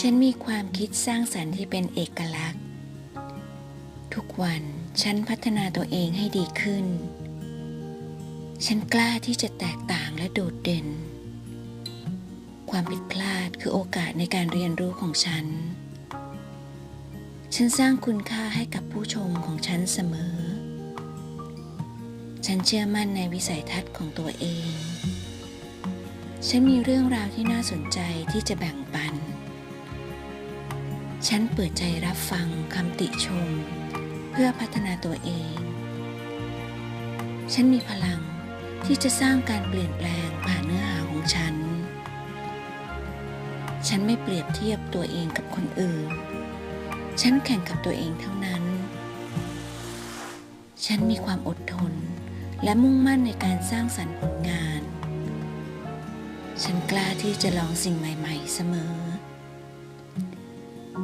ฉันมีความคิดสร้างสรรค์ที่เป็นเอกลักษณ์ ทุกวันฉันพัฒนาตัวเองให้ดีขึ้น ฉันกล้าที่จะแตกต่างและโดดเด่น ความผิดพลาดคือโอกาสในการเรียนรู้ของฉัน ฉันสร้างคุณค่าให้กับผู้ชมของฉันเสมอ ฉันเชื่อมั่นในวิสัยทัศน์ของตัวเอง ฉันมีเรื่องราวที่น่าสนใจที่จะแบ่งปัน ฉันเปิดใจรับฟังคำติชม เพื่อพัฒนาตัวเอง ฉันมีพลังที่จะสร้างการเปลี่ยนแปลงผ่านเนื้อหาของฉัน ฉันไม่เปรียบเทียบตัวเองกับคนอื่น ฉันแข่งกับตัวเองเท่านั้น ฉันมีความอดทนและมุ่งมั่นในการสร้างสรรค์ผลงาน ฉันกล้าที่จะลองสิ่งใหม่ ๆ เสมอ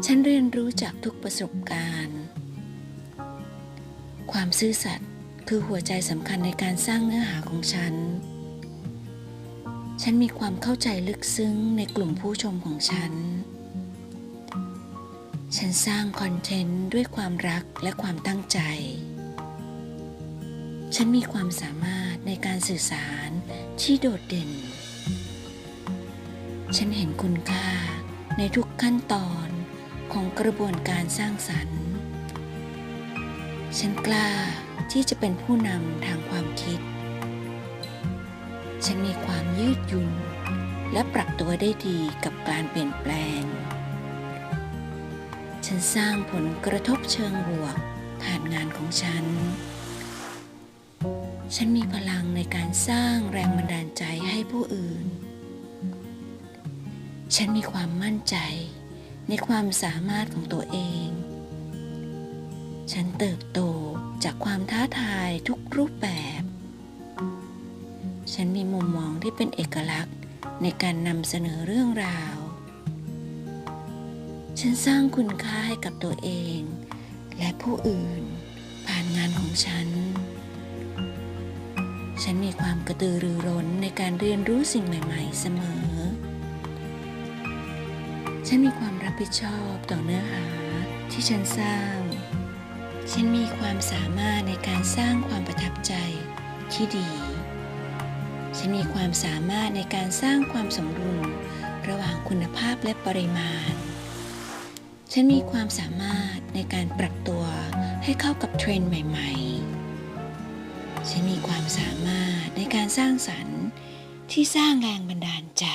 ฉันเรียนรู้จากทุกประสบการณ์ ความซื่อสัตย์คือหัวใจสำคัญในการสร้างเนื้อหาของฉัน ฉันมีความเข้าใจลึกซึ้งในกลุ่มผู้ชมของฉัน ฉันสร้างคอนเทนต์ด้วยความรักและความตั้งใจ ฉันมีความสามารถในการสื่อสารที่โดดเด่น ฉันเห็นคุณค่าในทุกขั้นตอน ของกระบวนการสร้างสรรค์ ฉันกล้าที่จะเป็นผู้นำทางความคิด ฉันมีความยืดหยุ่นและปรับตัวได้ดีกับการเปลี่ยนแปลง ฉันสร้างผลกระทบเชิงบวกผ่านงานของฉัน ฉันมีพลังในการสร้างแรงบันดาลใจให้ผู้อื่น ฉันมีความมั่นใจ ในความสามารถของตัวเอง ฉันเติบโตจากความท้าทายทุกรูปแบบ ฉันมีมุมมองที่เป็นเอกลักษณ์ในการนำเสนอเรื่องราว ฉันสร้างคุณค่าให้กับตัวเอง และผู้อื่นผ่านงานของฉัน ฉันมีความกระตือรือร้นในการเรียนรู้สิ่งใหม่ ๆ เสมอ ฉันมีความรับผิดชอบต่อเนื้อหาที่ฉันสร้าง ฉันมีความสามารถในการสร้างความประทับใจที่ดี ฉันมีความสามารถในการสร้างความสมดุลระหว่างคุณภาพและปริมาณ ฉันมีความสามารถในการปรับตัวให้เข้ากับเทรนด์ใหม่ ๆ ฉันมีความสามารถในการสร้างสรรค์ที่สร้างแรงบันดาลใจ